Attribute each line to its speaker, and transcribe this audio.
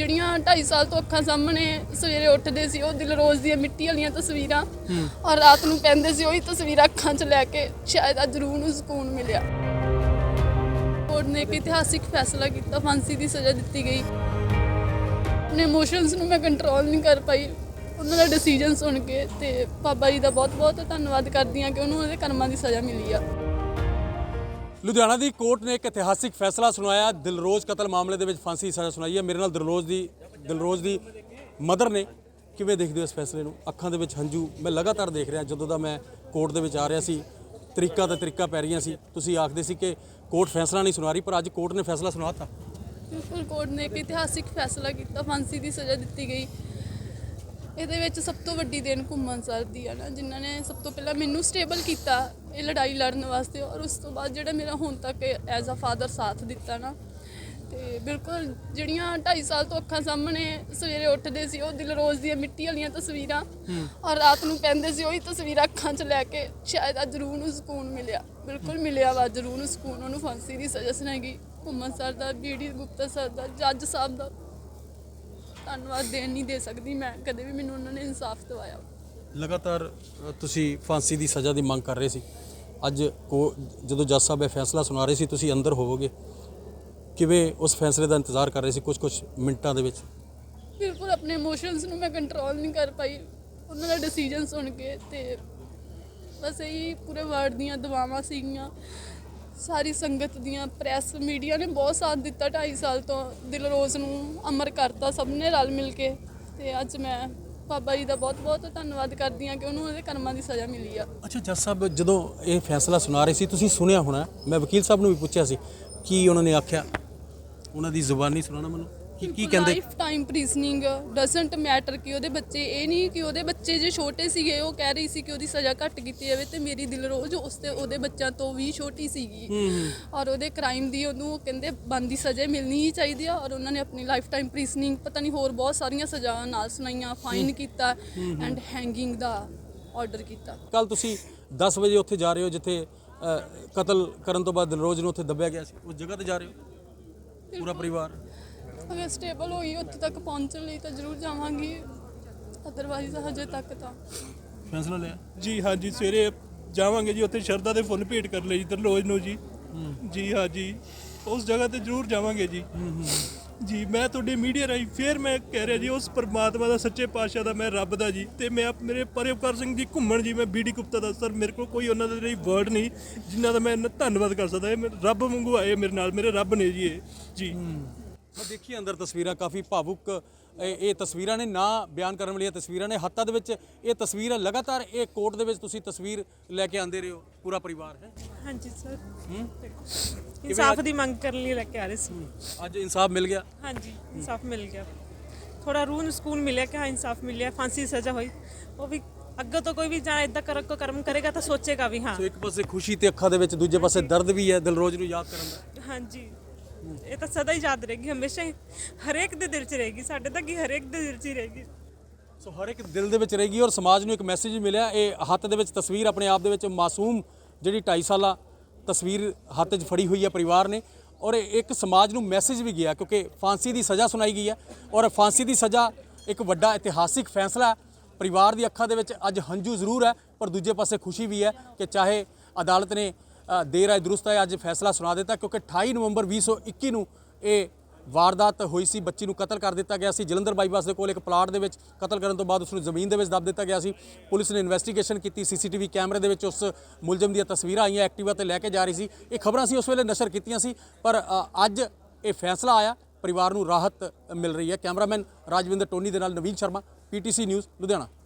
Speaker 1: ਜਿਹੜੀਆਂ 2.5 ਸਾਲ ਤੋਂ ਅੱਖਾਂ ਸਾਹਮਣੇ ਸਵੇਰੇ ਉੱਠਦੇ ਸੀ ਉਹ ਦਿਲ ਰੋਜ਼ ਦੀਆਂ ਮਿੱਟੀ ਵਾਲੀਆਂ ਤਸਵੀਰਾਂ ਔਰ ਰਾਤ ਨੂੰ ਪੈਂਦੇ ਸੀ ਉਹੀ ਤਸਵੀਰਾਂ ਅੱਖਾਂ 'ਚ ਲੈ ਕੇ ਸ਼ਾਇਦ ਅੱਜ ਰੂਹ ਨੂੰ ਸਕੂਨ ਮਿਲਿਆ। ਕੋਰਟ ਨੇ ਇੱਕ ਇਤਿਹਾਸਿਕ ਫੈਸਲਾ ਕੀਤਾ ਫਾਂਸੀ ਦੀ ਸਜ਼ਾ ਦਿੱਤੀ ਗਈ। ਆਪਣੇ ਇਮੋਸ਼ਨਸ ਨੂੰ ਮੈਂ ਕੰਟਰੋਲ ਨਹੀਂ ਕਰ ਪਾਈ। ਉਹਨਾਂ ਦਾ ਡਿਸੀਜਨ ਸੁਣ ਕੇ ਤੇ ਬਾਬਾ ਜੀ ਦਾ ਬਹੁਤ ਬਹੁਤ ਧੰਨਵਾਦ ਕਰਦੀ ਹਾਂ ਕਿ ਉਹਨੂੰ ਉਹਦੇ ਕਰਮਾਂ ਦੀ ਸਜ਼ਾ ਮਿਲੀ ਆ।
Speaker 2: ਲੁਧਿਆਣਾ ਦੀ ਕੋਰਟ ਨੇ ਇੱਕ ਇਤਿਹਾਸਿਕ ਫੈਸਲਾ ਸੁਣਾਇਆ ਦਿਲਰੋਜ਼ ਕਤਲ ਮਾਮਲੇ ਦੇ ਵਿੱਚ ਫਾਂਸੀ ਦੀ ਸਜ਼ਾ ਸੁਣਾਈ ਹੈ। ਮੇਰੇ ਨਾਲ ਦਿਲਰੋਜ਼ ਦੀ ਦਿਲਰੋਜ਼ ਦੀ ਮਦਰ ਨੇ। ਕਿਵੇਂ ਦੇਖਦੇ ਹੋ ਇਸ ਫੈਸਲੇ ਨੂੰ? ਅੱਖਾਂ ਦੇ ਵਿੱਚ ਹੰਝੂ। ਮੈਂ ਲਗਾਤਾਰ ਦੇਖ ਰਿਹਾ। ਜਦੋਂ ਦਾ ਮੈਂ ਕੋਰਟ ਦੇ ਵਿੱਚ ਆ ਰਿਹਾ ਸੀ, ਤਰੀਕਾ ਤੇ ਤਰੀਕਾ ਪੈ ਰਹੀਆਂ ਸੀ। ਤੁਸੀਂ ਆਖਦੇ ਸੀ ਕਿ ਕੋਰਟ ਫੈਸਲਾ ਨਹੀਂ ਸੁਣਾ ਰਹੀ, ਪਰ ਅੱਜ ਕੋਰਟ ਨੇ ਫੈਸਲਾ ਸੁਣਾਤਾ।
Speaker 1: ਬਿਲਕੁਲ, ਕੋਰਟ ਨੇ ਇੱਕ ਇਤਿਹਾਸਿਕ ਫੈਸਲਾ ਕੀਤਾ। ਫਾਂਸੀ ਦੀ ਸਜ਼ਾ ਦਿੱਤੀ ਗਈ। ਇਹਦੇ ਵਿੱਚ ਸਭ ਤੋਂ ਵੱਡੀ ਦੇਣ ਘੁੰਮਣ ਸਰ ਦੀ ਆ ਨਾ ਜਿਨ੍ਹਾਂ ਨੇ ਸਭ ਤੋਂ ਪਹਿਲਾਂ ਮੈਨੂੰ ਸਟੇਬਲ ਕੀਤਾ ਇਹ ਲੜਾਈ ਲੜਨ ਵਾਸਤੇ ਔਰ ਉਸ ਤੋਂ ਬਾਅਦ ਜਿਹੜਾ ਮੇਰਾ ਹੁਣ ਤੱਕ ਐਜ਼ ਅ ਫਾਦਰ ਸਾਥ ਦਿੱਤਾ ਨਾ ਤੇ ਬਿਲਕੁਲ ਜਿਹੜੀਆਂ 2.5 ਸਾਲ ਤੋਂ ਅੱਖਾਂ ਸਾਹਮਣੇ ਸਵੇਰੇ ਉੱਠਦੇ ਸੀ ਉਹ ਦਿਲ ਰੋਜ਼ ਦੀਆਂ ਮਿੱਟੀ ਵਾਲੀਆਂ ਤਸਵੀਰਾਂ ਔਰ ਰਾਤ ਨੂੰ ਪੈਂਦੇ ਸੀ ਉਹੀ ਤਸਵੀਰਾਂ ਅੱਖਾਂ 'ਚ ਲੈ ਕੇ ਸ਼ਾਇਦ ਅੱਜ ਰੂਹ ਨੂੰ ਸਕੂਨ ਮਿਲਿਆ ਬਿਲਕੁਲ ਮਿਲਿਆ ਵਾ ਅੱਜ ਰੂਹ ਨੂੰ ਸਕੂਨ ਉਹਨੂੰ ਫਾਂਸੀ ਦੀ ਸਜ਼ਾ ਸੁਣਾਈ ਘੁੰਮਣ ਸਰ ਦਾ ਬੀਡੀ ਗੁਪਤਾ ਸਰ ਦਾ ਜੱਜ ਸਾਹਿਬ ਦਾ ਧੰਨਵਾਦ ਦੇਣ ਨਹੀਂ ਦੇ ਸਕਦੀ ਮੈਂ ਕਦੇ ਵੀ ਮੈਨੂੰ ਉਹਨਾਂ ਨੇ ਇਨਸਾਫ ਦਿਵਾਇਆ।
Speaker 2: ਲਗਾਤਾਰ ਅ, ਤੁਸੀਂ ਫਾਂਸੀ ਦੀ ਸਜ਼ਾ ਦੀ ਮੰਗ ਕਰ ਰਹੇ ਸੀ। ਅੱਜ ਕੋ- ਜਦੋਂ ਜੱਜ ਸਾਹਿਬ ਇਹ ਫੈਸਲਾ ਸੁਣਾ ਰਹੇ ਸੀ ਤੁਸੀਂ ਅੰਦਰ ਹੋਵੋਗੇ। ਕਿਵੇਂ ਉਸ ਫੈਸਲੇ ਦਾ ਇੰਤਜ਼ਾਰ ਕਰ ਰਹੇ ਸੀ ਕੁਝ ਕੁਝ ਮਿੰਟਾਂ ਦੇ ਵਿੱਚ?
Speaker 1: ਬਿਲਕੁਲ ਆਪਣੇ ਇਮੋਸ਼ਨਸ ਨੂੰ ਮੈਂ ਕੰਟਰੋਲ ਨਹੀਂ ਕਰ ਪਾਈ। ਉਹਨਾਂ ਦਾ ਡਿਸੀਜਨ ਸੁਣ ਕੇ ਤੇ ਬਸ ਇਹੀ ਪੂਰੇ ਵਰਲਡ ਦੀਆਂ ਦੁਆਵਾਂ ਸੀਗੀਆਂ। ਸਾਰੀ ਸੰਗਤ ਦੀਆਂ ਪ੍ਰੈਸ ਮੀਡੀਆ ਨੇ ਬਹੁਤ ਸਾਥ ਦਿੱਤਾ 2.5 ਸਾਲ ਤੋਂ। ਦਿਲਰੋਜ਼ ਨੂੰ ਅਮਰ ਕਰਤਾ ਸਭ ਨੇ ਰਲ ਮਿਲ ਕੇ। ਤੇ ਅੱਜ ਮੈਂ ਬਾਬਾ ਜੀ ਦਾ ਬਹੁਤ ਬਹੁਤ ਧੰਨਵਾਦ ਕਰਦੀ ਹਾਂ ਕਿ ਉਹਨੂੰ ਉਹਦੇ ਕਰਮਾਂ ਦੀ ਸਜ਼ਾ ਮਿਲੀ ਆ।
Speaker 2: ਅੱਛਾ, ਜੱਜ ਸਾਹਿਬ, ਜਦੋਂ ਇਹ ਫੈਸਲਾ ਸੁਣਾ ਰਹੇ ਸੀ, ਤੁਸੀਂ ਸੁਣਿਆ ਹੋਣਾ। ਮੈਂ ਵਕੀਲ ਸਾਹਿਬ ਨੂੰ ਵੀ ਪੁੱਛਿਆ ਸੀ, ਕੀ ਉਹਨਾਂ ਨੇ ਆਖਿਆ? ਉਹਨਾਂ ਦੀ ਜ਼ੁਬਾਨੀ ਸੁਣਾਣਾ ਮੈਨੂੰ। ਕੀ ਕੀ ਕਹਿੰਦੇ?
Speaker 1: Life time prisoning doesn't matter ਕਿ ਉਹਦੇ ਬੱਚੇ ਇਹ ਨਹੀਂ ਕਿ ਉਹਦੇ ਬੱਚੇ ਜੇ ਛੋਟੇ ਸੀਗੇ ਉਹ ਕਹਿ ਰਹੀ ਸੀ ਕਿ ਉਹਦੀ ਸਜ਼ਾ ਘੱਟ ਕੀਤੀ ਜਾਵੇ ਤੇ ਮੇਰੀ ਦਿਲ ਰੋਜ਼ ਉਸ ਤੇ ਉਹਦੇ ਬੱਚਿਆਂ ਤੋਂ ਵੀ ਛੋਟੀ ਸੀਗੀ। ਔਰ ਉਹਦੇ ਕ੍ਰਾਈਮ ਦੀ ਉਹਨੂੰ ਕਹਿੰਦੇ ਬੰਦੀ ਸਜ਼ਾ ਮਿਲਣੀ ਹੀ ਚਾਹੀਦੀ ਆ ਔਰ ਉਹਨਾਂ ਨੇ ਆਪਣੀ ਲਾਈਫ ਟਾਈਮ ਪ੍ਰੀਜ਼ਨਿੰਗ ਪਤਾ ਨਹੀਂ ਹੋਰ ਬਹੁਤ ਸਾਰੀਆਂ ਸਜ਼ਾਵਾਂ ਨਾਲ ਸੁਣਾਈਆਂ ਫਾਈਨ ਕੀਤਾ ਐਂਡ ਹੈਂਗਿੰਗ ਦਾ ਆਰਡਰ ਕੀਤਾ।
Speaker 2: ਕੱਲ ਤੁਸੀਂ 10 ਵਜੇ ਉੱਥੇ ਜਾ ਰਹੇ ਹੋ ਜਿੱਥੇ ਅ, ਕਤਲ ਕਰਨ ਤੋਂ ਬਾਅਦ ਦਿਲਰੋਜ਼ ਨੂੰ ਉੱਥੇ ਦੱਬਿਆ ਗਿਆ ਸੀ। ਉਸ ਜਗ੍ਹਾ ਤੇ ਜਾ ਰਹੇ ਹੋ? ਪੂਰਾ ਪਰਿਵਾਰ?
Speaker 1: ਅਗਰ ਸਟੇਬਲ ਹੋਈ ਉੱਥੇ ਤੱਕ ਪਹੁੰਚਣ ਲਈ ਤਾਂ ਜ਼ਰੂਰ ਜਾਵਾਂਗੀ। ਅਦਰਵਾਈਜ਼ ਹਜੇ ਤੱਕ ਤਾਂ।
Speaker 2: ਫੈਸਲਾ ਲਿਆ?
Speaker 3: ਜੀ ਹਾਂ ਜੀ ਸਵੇਰੇ ਜਾਵਾਂਗੇ ਜੀ ਉੱਥੇ ਸ਼ਰਧਾ ਦੇ ਫੁੱਲ ਭੇਟ ਕਰ ਲਈ ਜੀ ਦਰਲੋਜ ਨੂੰ ਜੀ। ਜੀ ਹਾਂ ਜੀ ਉਸ ਜਗ੍ਹਾ ਤੇ ਜ਼ਰੂਰ ਜਾਵਾਂਗੇ ਜੀ। ਜੀ ਮੈਂ ਤੁਹਾਡੀ ਮੀਡੀਆ ਰਾਹੀਂ ਫੇਰ ਮੈਂ ਕਹਿ ਰਿਹਾ ਜੀ ਉਸ ਪਰਮਾਤਮਾ ਦਾ ਸੱਚੇ ਪਾਤਸ਼ਾਹ ਦਾ ਮੈਂ ਰੱਬ ਦਾ ਜੀ। ਤੇ ਮੈਂ ਆਪ- ਮੇਰੇ ਪਰਿਵਕਾਰ ਸਿੰਘ ਜੀ ਘੁੰਮਣ ਜੀ ਮੈਂ ਬੀਡੀ ਗੁਪਤਾ ਦਾ। ਸਰ ਮੇਰੇ ਕੋਲ ਕੋਈ ਉਹਨਾਂ ਦੇ ਲਈ ਵਰਡ ਨਹੀਂ ਜਿਨ੍ਹਾਂ ਦਾ ਮੈਂ ਧੰਨਵਾਦ ਕਰ ਸਕਦਾ। ਇਹ ਰੱਬ ਵਾਂਗੂ ਆਏ ਮੇਰੇ ਨਾਲ ਮੇਰੇ ਰੱਬ ਨੇ ਜੀ ਇਹ। ਜੀ।
Speaker 2: ਮੈਂ ਦੇਖੀ ਅੰਦਰ ਤਸਵੀਰਾਂ ਕਾਫੀ ਭਾਵੁਕ ਇਹ ਇਹ ਤਸਵੀਰਾਂ ਨੇ ਨਾ ਬਿਆਨ ਕਰਨ ਵਾਲੀਆਂ ਤਸਵੀਰਾਂ ਨੇ। ਹੱਥਾਂ ਦੇ ਵਿੱਚ ਇਹ ਤਸਵੀਰ ਹੈ ਲਗਾਤਾਰ ਇਹ ਕੋਰਟ ਦੇ ਵਿੱਚ ਤੁਸੀਂ ਤਸਵੀਰ ਲੈ ਕੇ ਆਂਦੇ ਰਹੇ ਹੋ ਪੂਰਾ ਪਰਿਵਾਰ ਹੈ?
Speaker 4: ਹਾਂਜੀ ਸਰ। ਇਨਸਾਫ ਦੀ ਮੰਗ ਕਰਨ ਲਈ ਲੈ ਕੇ ਆ ਰਹੇ ਸੀ।
Speaker 2: ਅੱਜ ਇਨਸਾਫ ਮਿਲ ਗਿਆ?
Speaker 4: ਹਾਂਜੀ ਇਨਸਾਫ ਮਿਲ ਗਿਆ। ਥੋੜਾ ਰੂਹ ਨੂੰ ਸਕੂਨ ਮਿਲਿਆ ਕਿ ਹਾਂ ਇਨਸਾਫ ਮਿਲਿਆ ਫਾਂਸੀ ਸਜ਼ਾ ਹੋਈ। ਉਹ ਵੀ ਅੱਗੇ ਤੋਂ ਕੋਈ ਵੀ ਜਾਂ ਇਦਾਂ ਕਰ ਕੋ ਕਰਮ ਕਰੇਗਾ ਤਾਂ ਸੋਚੇਗਾ ਵੀ ਹਾਂ।
Speaker 2: ਸੋ ਇੱਕ ਪਾਸੇ ਖੁਸ਼ੀ ਤੇ ਅੱਖਾਂ ਦੇ ਵਿੱਚ ਦੂਜੇ ਪਾਸੇ ਦਰਦ ਵੀ ਹੈ ਦਿਲਰੋਜ਼ ਨੂੰ ਯਾਦ ਕਰਨ ਦਾ।
Speaker 4: ਹਾਂਜੀ। ਇਹ ਤਾਂ ਸਦਾ ਹੀ ਯਾਦ ਰਹੇਗੀ, ਹਮੇਸ਼ਾ ਹੀ ਹਰੇਕ ਦੇ ਦਿਲ 'ਚ ਰਹੇਗੀ, ਸਾਡੇ ਤਾਂ ਕੀ ਹਰੇਕ ਦੇ ਦਿਲ 'ਚ ਹੀ ਰਹੇਗੀ।
Speaker 2: ਸੋ ਹਰ ਇੱਕ ਦਿਲ ਦੇ ਵਿੱਚ ਰਹੇਗੀ ਔਰ ਸਮਾਜ ਨੂੰ ਇੱਕ ਮੈਸੇਜ ਮਿਲਿਆ, ਇਹ ਹੱਥ ਦੇ ਵਿੱਚ ਤਸਵੀਰ ਆਪਣੇ ਆਪ ਦੇ ਵਿੱਚ ਮਾਸੂਮ ਜਿਹੜੀ 2.5 ਸਾਲਾ ਤਸਵੀਰ ਹੱਥ 'ਚ ਫੜੀ ਹੋਈ ਹੈ ਪਰਿਵਾਰ ਨੇ ਔਰ ਇੱਕ ਸਮਾਜ ਨੂੰ ਮੈਸੇਜ ਵੀ ਗਿਆ ਕਿਉਂਕਿ ਫਾਂਸੀ ਦੀ ਸਜ਼ਾ ਸੁਣਾਈ ਗਈ ਹੈ ਔਰ ਫਾਂਸੀ ਦੀ ਸਜ਼ਾ ਇੱਕ ਵੱਡਾ ਇਤਿਹਾਸਿਕ ਫੈਸਲਾ ਹੈ। ਪਰਿਵਾਰ ਦੀ ਅੱਖਾਂ ਦੇ ਵਿੱਚ ਅੱਜ ਹੰਝੂ ਜ਼ਰੂਰ ਹੈ, ਪਰ ਦੂਜੇ ਪਾਸੇ ਖੁਸ਼ੀ ਵੀ ਹੈ ਕਿ ਚਾਹੇ ਅਦਾਲਤ ਨੇ ਦੇਰ ਆਏ ਦਰੁਸਤ ਆਏ ਅੱਜ ਫੈਸਲਾ ਸੁਣਾ ਦਿੱਤਾ ਕਿਉਂਕਿ 28 ਨਵੰਬਰ 2021 ਨੂੰ ਇਹ ਵਾਰਦਾਤ ਹੋਈ ਸੀ। ਬੱਚੀ ਨੂੰ ਕਤਲ ਕਰ ਦਿੱਤਾ ਗਿਆ ਸੀ। ਜਲੰਧਰ ਬਾਈਪਾਸ ਦੇ ਕੋਲ ਇੱਕ ਪਲਾਟ ਦੇ ਵਿੱਚ ਕਤਲ ਕਰਨ ਤੋਂ ਬਾਅਦ ਉਸ ਨੂੰ ਜ਼ਮੀਨ ਦੇ ਵਿੱਚ ਦੱਬ ਦਿੱਤਾ ਗਿਆ ਸੀ। ਪੁਲਿਸ ਨੇ ਇਨਵੈਸਟੀਗੇਸ਼ਨ ਕੀਤੀ। ਸੀਸੀਟੀਵੀ ਕੈਮਰੇ ਦੇ ਵਿੱਚ ਉਸ ਮੁਲਜ਼ਮ ਦੀਆਂ ਤਸਵੀਰਾਂ ਆਈਆਂ। ਐਕਟਿਵਾ ਤੇ ਲੈ ਕੇ ਜਾ ਰਹੀ ਸੀ। ਇਹ ਖਬਰਾਂ ਸੀ। ਉਸ ਵੇਲੇ ਨਸ਼ਰ ਕੀਤੀਆਂ ਸੀ। ਪਰ ਅੱਜ ਇਹ ਫੈਸਲਾ ਆਇਆ। ਪਰਿਵਾਰ ਨੂੰ ਰਾਹਤ ਮਿਲ ਰਹੀ ਹੈ। ਕੈਮਰਾਮੈਨ ਰਾਜਵਿੰਦਰ ਟੋਨੀ ਦੇ ਨਾਲ ਨਵੀਨ ਸ਼ਰਮਾ, ਪੀਟੀਸੀ ਨਿਊਜ਼, ਲੁਧਿਆਣਾ।